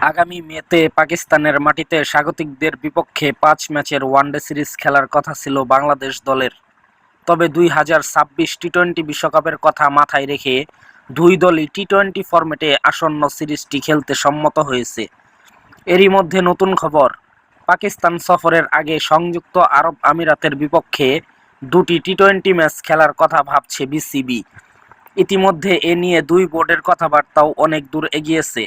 আগামী মেতে পাকিস্তানের মাটিতে স্বাগতিকদের বিপক্ষে পাঁচ ম্যাচের ওয়ানডে সিরিজ খেলার কথা ছিল বাংলাদেশ দলের। তবে দুই হাজার ছাব্বিশ টি টোয়েন্টি বিশ্বকাপের কথা মাথায় রেখে দুই দলই টি টোয়েন্টি ফরম্যাটে আসন্ন সিরিজটি খেলতে সম্মত হয়েছে। এরই মধ্যে নতুন খবর, পাকিস্তান সফরের আগে সংযুক্ত আরব আমিরাতের বিপক্ষে দুটি টি টোয়েন্টি ম্যাচ খেলার কথা ভাবছে বিসিবি। ইতিমধ্যে এ নিয়ে দুই বোর্ডের কথাবার্তাও অনেক দূর এগিয়েছে।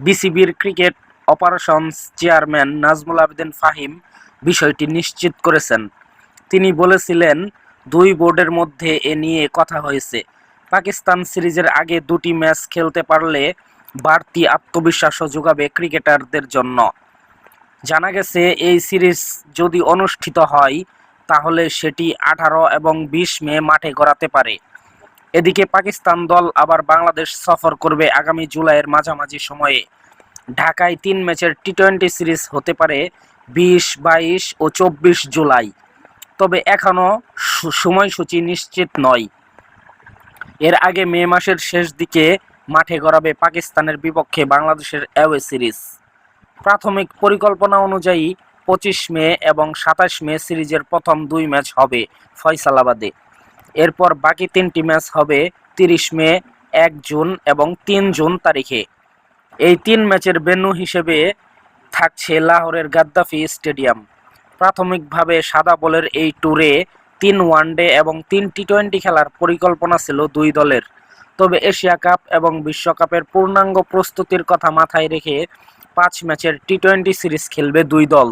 বিসিবির cricket operations chairman Nazmul Abedin Fahim বিষয়টি নিশ্চিত করেছেন। তিনি বলেছিলেন, দুই বোর্ডের মধ্যে এ নিয়ে কথা হয়েছে। পাকিস্তান সিরিজের আগে দুটি ম্যাচ খেলতে পারলে বাড়তি আত্মবিশ্বাসও যোগাবে ক্রিকেটারদের জন্য। জানা গেছে, এই সিরিজ যদি অনুষ্ঠিত হয়, তাহলে সেটি আঠারো এবং বিশ মে মাঠে গড়াতে পারে। এদিকে পাকিস্তান দল আবার বাংলাদেশ সফর করবে আগামী জুলাইয়ের মাঝামাঝি সময়ে। ঢাকায় তিন ম্যাচের টি টোয়েন্টি সিরিজ হতে পারে বিশ, বাইশ ও চব্বিশ জুলাই। তবে এখনও সময়সূচি নিশ্চিত নয়। এর আগে মে মাসের শেষ দিকে মাঠে গড়াবে পাকিস্তানের বিপক্ষে বাংলাদেশের অ্যাওয়ে সিরিজ। প্রাথমিক পরিকল্পনা অনুযায়ী পঁচিশ মে এবং সাতাশ মে সিরিজের প্রথম দুই ম্যাচ হবে ফয়সালাবাদে। এরপর বাকি তিনটি ম্যাচ হবে তিরিশ মে, এক জুন এবং তিন জুন তারিখে। এই তিন ম্যাচের ভেন্যু হিসেবে থাকছে লাহোরের গাদ্দাফি স্টেডিয়াম। প্রাথমিকভাবে সাদা বলের এই ট্যুরে তিন ওয়ানডে এবং তিন টি টোয়েন্টি খেলার পরিকল্পনা ছিল দুই দলের। তবে এশিয়া কাপ এবং বিশ্বকাপের পূর্ণাঙ্গ প্রস্তুতির কথা মাথায় রেখে পাঁচ ম্যাচের টি টোয়েন্টি সিরিজ খেলবে দুই দল।